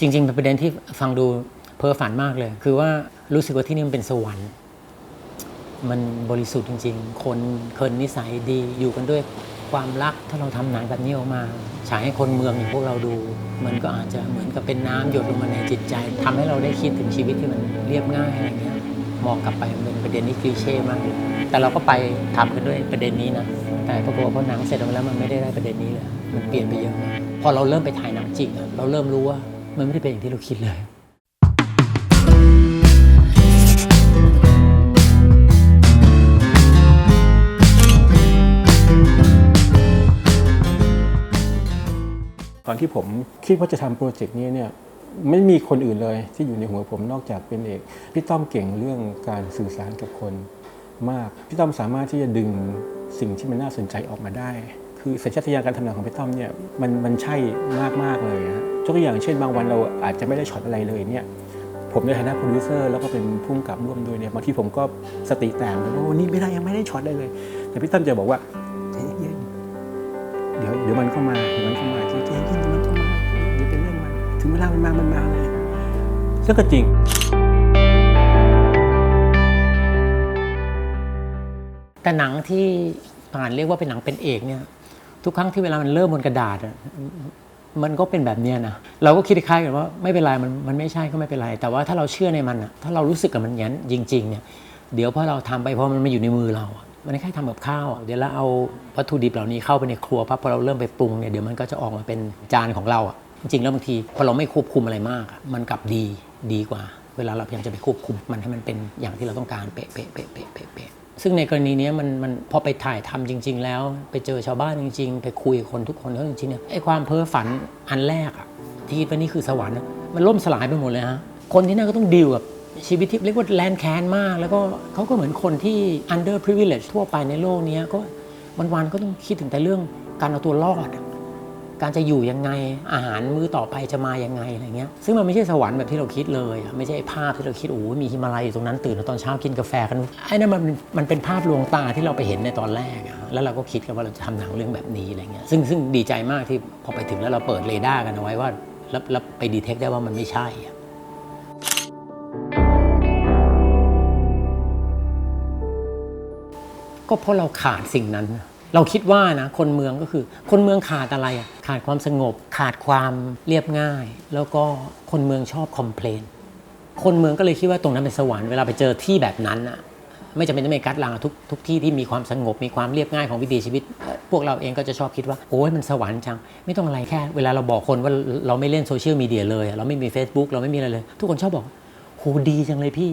จริง ๆ เป็นประเด็นที่ฟังดูเพ้อฝันมากเลย คือว่ารู้สึกว่าที่นี่มันเป็นสวรรค์มันบริสุทธิ์จริง ๆ คนคนนิสัยดีอยู่กันด้วยความรักถ้าเราทำหนังแบบนี้ออกมา ฉายให้คนเมืองอย่างพวกเราดู มันก็อาจจะเหมือนกับเป็นน้ำหยดลงมาในจิตใจทำให้เราได้คิดถึงชีวิตที่มันเรียบง่ายอะไรเงี้ยมองกลับไปเป็นประเด็นนี้คลีเช่มากเลยแต่เราก็ไปทำกันด้วยประเด็นนี้นะ แต่ปรากฏว่าพอหนังเสร็จออกมาแล้วมันไม่ได้ได้ประเด็นนี้เลยมันเปลี่ยนไปเยอะพอเราเริ่มไปถ่ายหนังจริงเราเริ่มรู้ว่า มันไม่ได้เป็นอย่างที่เราคิดเลยตอนที่ผมคิดว่าจะทำโปรเจกต์นี้เนี่ยไม่มีคนอื่นเลยที่อยู่ในหัวผมนอกจากเป็นเอกพี่ต้อมเก่งเรื่องการสื่อสารกับคนมากพี่ต้อมสามารถที่จะดึงสิ่งที่มันน่าสนใจออกมาได้ คือสัญชาตญาณการทำงานของพี่ต้อมเนี่ยมันมันใช่มากมากๆเลยฮะ ยกตัวอย่างเช่นบางวันเราอาจจะไม่ได้ช็อตอะไรเลยเนี่ยผมในฐานะโปรดิวเซอร์แล้วก็เป็นผู้กำกับร่วมด้วยเนี่ยบางทีผมก็สติแตกเลยว่าวันนี้ไม่ได้ยังไม่ได้ช็อตได้เลย แต่พี่ตั้มจะบอกว่าใจเย็นเดี๋ยวเดี๋ยวมันก็มาเดี๋ยวมันก็มาจริงๆเดี๋ยวมันก็มาเดี๋ยวเป็นเรื่องมันถึงเวลามันมามันมาเลยซึ่งก็จริงแต่หนังที่ผ่านเรียกว่าเป็นหนังเป็นเอกเนี่ยทุกครั้งที่เวลามันเริ่มบนกระดาษ มันก็เป็นแบบเนี้ยนะเราก็คิดคล้ายกันว่าไม่เป็นไรมันมันไม่ใช่ก็ไม่เป็นไร แต่ว่าถ้าเราเชื่อในมันอะถ้าเรารู้สึกกับมันอย่างนั้นจริงๆเนี่ยเดี๋ยวพอเราทำไปพอมันมาอยู่ในมือเราอะมันคล้ายทำกับข้าวเดี๋ยวเราเอาวัตถุดิบเหล่านี้เข้าไปในครัวปั๊บพอเราเริ่มไปปรุงเนี่ยเดี๋ยวมันก็จะออกมาเป็นจานของเราอะจริงๆแล้วบางทีพอเราไม่ควบคุมอะไรมาก มันกลับดีดีกว่า เวลาเราพยายามจะไปควบคุมมันให้มันเป็นอย่างที่เราต้องการเป๊ะเป๊ะเป๊ะเป๊ะเป๊ะ ซึ่งในกรณีนี้มันมันพอไปถ่ายทำจริง ๆ แล้ว ไปเจอชาวบ้านจริง ๆ ไปคุยกับคนทุกคนแล้วจริงๆเนี่ยไอ้ความเพ้อฝันอันแรกอะที่คิดว่านี่คือสวรรค์มันล่มสลายไปหมดเลยฮะคนที่นั่นก็ต้องดีลกับชีวิตที่เรียกว่าแลนแคนมาก แล้วก็เขาก็เหมือนคนที่ under privilege ทั่วไปในโลกนี้ก็วันๆก็ต้องคิดถึงแต่เรื่องการเอาตัวรอดอ การจะอยู่ยังไงอาหารมื้อต่อไปจะมายังไงอะไรเงี้ยซึ่งมันไม่ใช่สวรรค์แบบที่เราคิดเลย ไม่ใช่ภาพที่เราคิดโอ้มีฮิมาลัยอยู่ตรงนั้นตื่นตอนเช้ากินกาแฟกันไอ้นั่นมันมันเป็นภาพลวงตาที่เราไปเห็นในตอนแรกอะแล้วเราก็คิดกันว่าเราจะทำหนังเรื่องแบบนี้อะไรเงี้ยซึ่งซึ่งดีใจมากที่พอไปถึงแล้วเราเปิดเรดาร์กันเอาไว้ว่าแล้วแล้วไปดีเทคได้ว่ามันไม่ใช่อะก็เพราะเราขาดสิ่งนั้น เราคิดว่านะคนเมืองก็คือ คนเมืองขาดอะไรอะขาดความสงบ ขาดความเรียบง่าย แล้วก็คนเมืองชอบคอมเพลนคนเมืองก็เลยคิดว่าตรงนั้นเป็นสวรรค์เวลาไปเจอที่แบบนั้นอะไม่จำเป็นต้องเป็นกัดลางทุกทุกที่ที่มีความสงบมีความเรียบง่ายของวิถีชีวิต พวกเราเองก็จะชอบคิดว่าโอ้ยมันสวรรค์จัง ไม่ต้องอะไรแค่ เวลาเราบอกคนว่าเราไม่เล่นโซเชียลมีเดียเลย เราไม่มี Facebook เราไม่มีอะไรเลย ทุกคนชอบบอกโหดีจังเลยพี่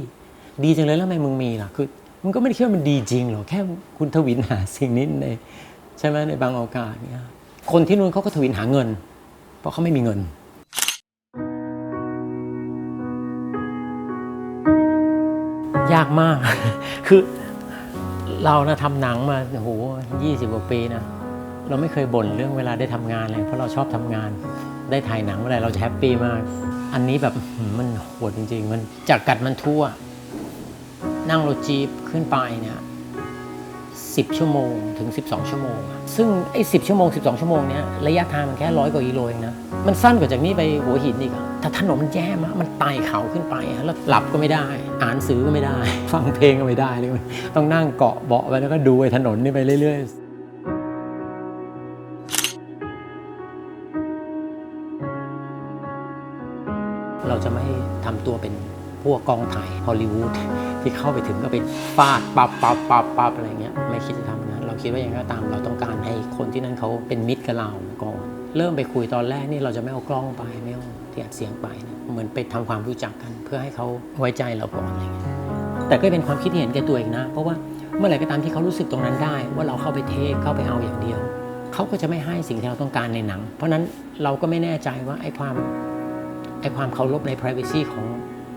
ดีจังเลยแล้วทำไมมึงมีล่ะคือ มันก็ไม่ได้คิดว่ามันดีจริงหรอกแค่คุณทวินหาสิ่งนี้ในใช่ไหมในบางโอกาสเนี่ยคนที่นู่นเขาก็ทวินหาเงิน เพราะเขาไม่มีเงินยากมาก คือเรานะทำหนังมาโหยี่สิบกว่าปีนะ เราไม่เคยบ่นเรื่องเวลาได้ทำงานเลย เพราะเราชอบทำงาน ได้ถ่ายหนังเมื่อไรเราจะแฮปปี้มาก อันนี้แบบมมันโหดจริง ๆ มันจากกัดมันทั่ว นั่งรถจี๊ปขึ้นไปเนี่ย10ชั่วโมงถึง 12 ชั่วโมง ซึ่งไอ้10ชั่วโมง 12 ชั่วโมงเนี้ยระยะทางมันแค่ร้อยกว่ากิโลเองนะ มันสั้นกว่าจากนี้ไปหัวหินอีกอะแต่ถนนมันแย่มากมันไต่เขาขึ้นไป แล้วหลับก็ไม่ได้ อ่านหนังสือก็ไม่ได้ ฟังเพลงก็ไม่ได้เลยต้องนั่งเกาะเบาะไปแล้วก็ดูไอ้ถนนนี่ไปเรื่อย ๆเราจะไม่ทำตัวเป็นพวกกองถ่ายฮอลลีวูด ที่เข้าไปถึงก็เป็นฟาดปับปับปับปับอะไรเงี้ยไม่คิดจะทำนะเราคิดว่าอย่างไรก็ตามเราต้องการให้คนที่นั่นเขาเป็นมิตรกับเราก่อน เริ่มไปคุยตอนแรกนี่เราจะไม่เอากล้องไปไม่เอาที่อัดเสียงไปนะเหมือนไปทำความรู้จักกัน เพื่อให้เขาไว้ใจเราก่อนอะไรเงี้ยแต่ก็เป็นความคิดเห็นแก่ตัวเองนะ เพราะว่าเมื่อไหร่ก็ตามที่เขารู้สึกตรงนั้นได้ ว่าเราเข้าไปเทคเข้าไปเอาอย่างเดียวเขาก็จะไม่ให้สิ่งที่เราต้องการในหนัง เพราะนั้นเราก็ไม่แน่ใจว่าไอ้ความไอ้ความเคารพใน privacy ของ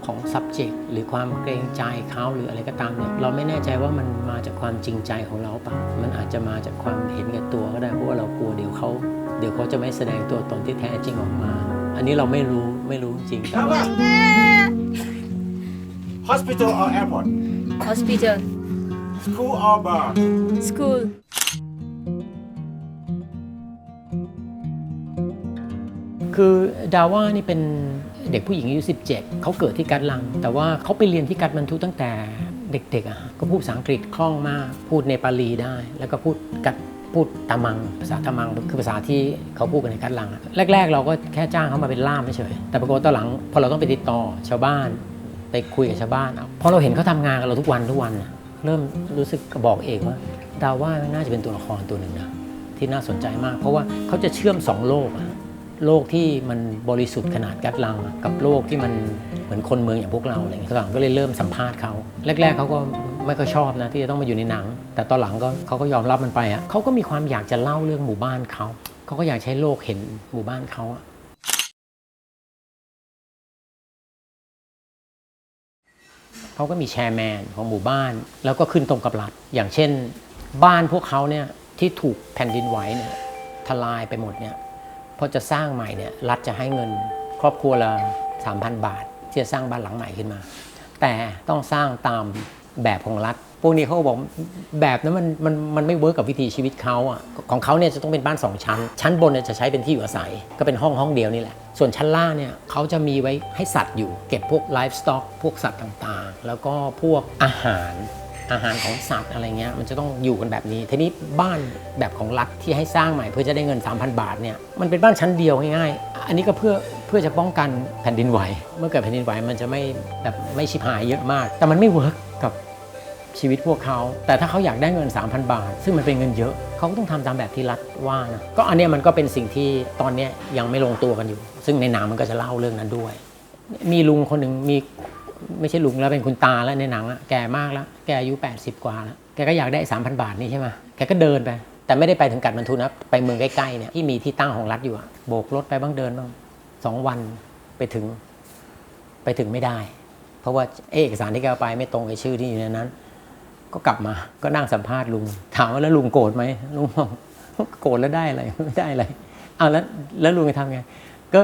ของ subject หรือความเกรงใจเขาหรืออะไรก็ตามเนี่ยเราไม่แน่ใจว่ามันมาจากความจริงใจของเราเปล่ามันอาจจะมาจากความเห็นแก่ตัวก็ได้เพราะว่าเรากลัวเดี๋ยวเขาเดี๋ยวเขาจะไม่แสดงตัวตนที่แท้จริงออกมา อันนี้เราไม่รู้ไม่รู้จริงแต่ว่า Hospital or airport? Hospital, School or bar? คือดาว่านี่เป็น เด็กผู้หญิงอายุ 17 เขาเกิดที่กัดลัง แต่ว่าเขาไปเรียนที่กัดมันทุตั้งแต่เด็กๆอะก็พูดภาษาอังกฤษคล่องมาก พูดเนปาลีได้ แล้วก็พูดกัดพูดตามัง ภาษาตามังคือภาษาที่เขาพูดกันในกัดลัง แรก ๆ เราก็แค่จ้างเขามาเป็นล่ามเฉยๆแต่ปรากฏตอนหลังพอเราต้องไปติดต่อชาวบ้าน ไปคุยกับชาวบ้านอพอเราเห็นเขาทำงานกับเราทุกวันทุกวันเริ่มรู้สึกบอกเองว่าดาว่าน่าจะเป็นตัวละครตัวหนึ่งนะที่น่าสนใจมาก เพราะว่าเขาจะเชื่อมสองโลกอะ โลกที่มันบริสุทธิ์ขนาดกัดลัง กับโลกที่มันเหมือนคนเมืองอย่างพวกเราอะไรเงี้ยหลังก็เลยเริ่มสัมภาษณ์เขาแรก ๆเขาก็ไม่ค่อยชอบนะที่จะต้องมาอยู่ในหนัง แต่ตอนหลังก็เขาก็ยอมรับมันไปอะเขาก็มีความอยากจะเล่าเรื่องหมู่บ้านเขาเขาก็อยากใช้โลกเห็นหมู่บ้านเขาอะเขาก็มีแชร์แมนของหมู่บ้าน แล้วก็ขึ้นตรงกับรัฐอย่างเช่น บ้านพวกเขาเนี่ยที่ถูกแผ่นดินไหวเนี่ยทลายไปหมดเนี่ย พอจะสร้างใหม่เนี่ยรัฐจะให้เงินครอบครัวละ3,000 บาท ที่จะสร้างบ้านหลังใหม่ขึ้นมา แต่ต้องสร้างตามแบบของรัฐพวกนี้เขาบอกแบบนั้นมันมันมันไม่เวิร์กกับวิถีชีวิตเขาอะของเขาเนี่ยจะต้องเป็นบ้าน 2 ชั้น ชั้นบนเนี่ยจะใช้เป็นที่อยู่อาศัย ก็เป็นห้องห้องเดียวนี่แหละ ส่วนชั้นล่างเนี่ยเขาจะมีไว้ให้สัตว์อยู่ เก็บพวกไลฟ์สต็อกพวกสัตว์ต่างๆ แล้วก็พวกอาหาร อาหารของสัตว์อะไรเงี้ยมันจะต้องอยู่กันแบบนี้ ทีนี้บ้านแบบของรัฐที่ให้สร้างใหม่เพื่อจะได้เงิน 3,000 บาทเนี่ยมันเป็นบ้านชั้นเดียวง่ายๆ อันนี้ก็เพื่อเพื่อจะป้องกันแผ่นดินไหว เมื่อเกิดแผ่นดินไหวมันจะไม่แบบไม่ชิบหายเยอะมาก แต่มันไม่เวิร์กกับชีวิตพวกเขา แต่ถ้าเขาอยากได้เงิน 3,000 บาท ซึ่งมันเป็นเงินเยอะ เขาก็ต้องทำตามแบบที่รัฐว่านะก็อันนี้มันก็เป็นสิ่งที่ตอนนี้ยยังไม่ลงตัวกันอยู่ ซึ่งในหนังมันก็จะเล่าเรื่องนั้นด้วย มีลุงคนหนึ่งมี ไม่ใช่ลุงแล้วเป็นคุณตาแล้วในหนังอะแก่มากแล้วแกอายุ 80 กว่าแล้วแกก็อยากได้3,000บาทนี่ใช่ไหมแกก็เดินไป แต่ไม่ได้ไปถึงกัดมันทุนนะไปเมืองใกล้ๆเนี่ยที่มีที่ตั้งของรัฐอยู่อะโบกรถไปบ้างเดินบ้างสองวันไปถึง ไปถึงไม่ได้ เพราะว่าเอกสารที่แกไปไม่ตรงกับชื่อที่อยู่ในนั้น ก็กลับมาก็นั่งสัมภาษณ์ลุง ถามว่าแล้วลุงโกรธไหมลุงบอกโกรธแล้วได้อะไรไม่ได้อะไรเอาแล้วแล้วลุงจะทำไง ก็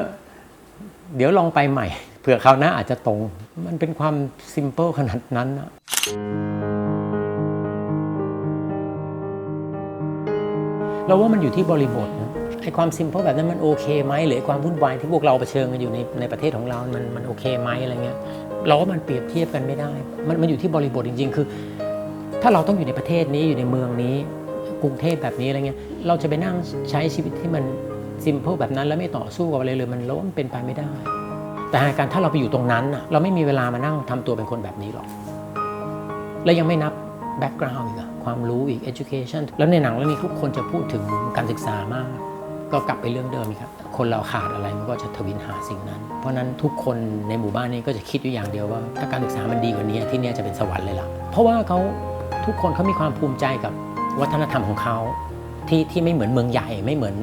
เดี๋ยวลองไปใหม่ เผื่อคราวหน้าอาจจะตรง มันเป็นความซิมเ l ิลขนาดนั้นนะเราว่ามันอยู่ที่บริบทนะไอ้ความซิมเ l ิลแบบนั้นมันโอเคไหมหรือความวุ่นวายที่พวกเราเผชิญกันอยู่ในในประเทศของเรา มันมันโอเคไหมอะไรเงี้ยเราว่ามันเปรียบเทียบกันไม่ได้ มันมันอยู่ที่บริบทจริง ๆ คือ ถ้าเราต้องอยู่ในประเทศนี้อยู่ในเมืองนี้ กรุงเทพแบบนี้อะไรเงี้ยเราจะไปนั่งใช้ชีวิตที่มันซิมเ l ิลแบบนั้นแล้วไม่ต่อสู้กับอะไรเลยมันเราว่ามันเป็นไปไม่ได้ แต่การถ้าเราไปอยู่ตรงนั้นเราไม่มีเวลามานั่งทำตัวเป็นคนแบบนี้หรอก แล้วยังไม่นับแบ็กกราวน์อีกอะความรู้อีก education แล้วในหนังเรื่องนี้ทุกคนจะพูดถึงการศึกษามาก ก็กลับไปเรื่องเดิมอีกครับ คนเราขาดอะไรมันก็จะทวินหาสิ่งนั้น เพราะนั้นทุกคนในหมู่บ้านนี้ก็จะคิดอยู่อย่างเดียวว่า ถ้าการศึกษามันดีกว่านี้ที่นี่จะเป็นสวรรค์เลยล่ะ เพราะว่าเขาทุกคนเขามีความภูมิใจกับวัฒนธรรมของเขา ที่ที่ไม่เหมือนเมืองใหญ่ไม่เหมือน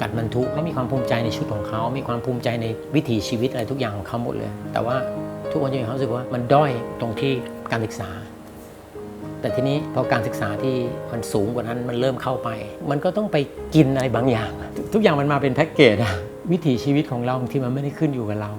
กัดมันทุเขามีความภูมิใจในชุดของเขา มีความภูมิใจในวิถีชีวิตอะไรทุกอย่างของเขาหมดเลย แต่ว่าทุกคนจะมีความรู้สึกว่ามันด้อยตรงที่การศึกษา แต่ทีนี้พอการศึกษาที่มันสูงกว่านั้นมันเริ่มเข้าไป มันก็ต้องไปกินอะไรบางอย่าง ทุกอย่างมันมาเป็นแพ็กเกจอะวิถีชีวิตของเราที่มันไม่ได้ขึ้นอยู่กับเรา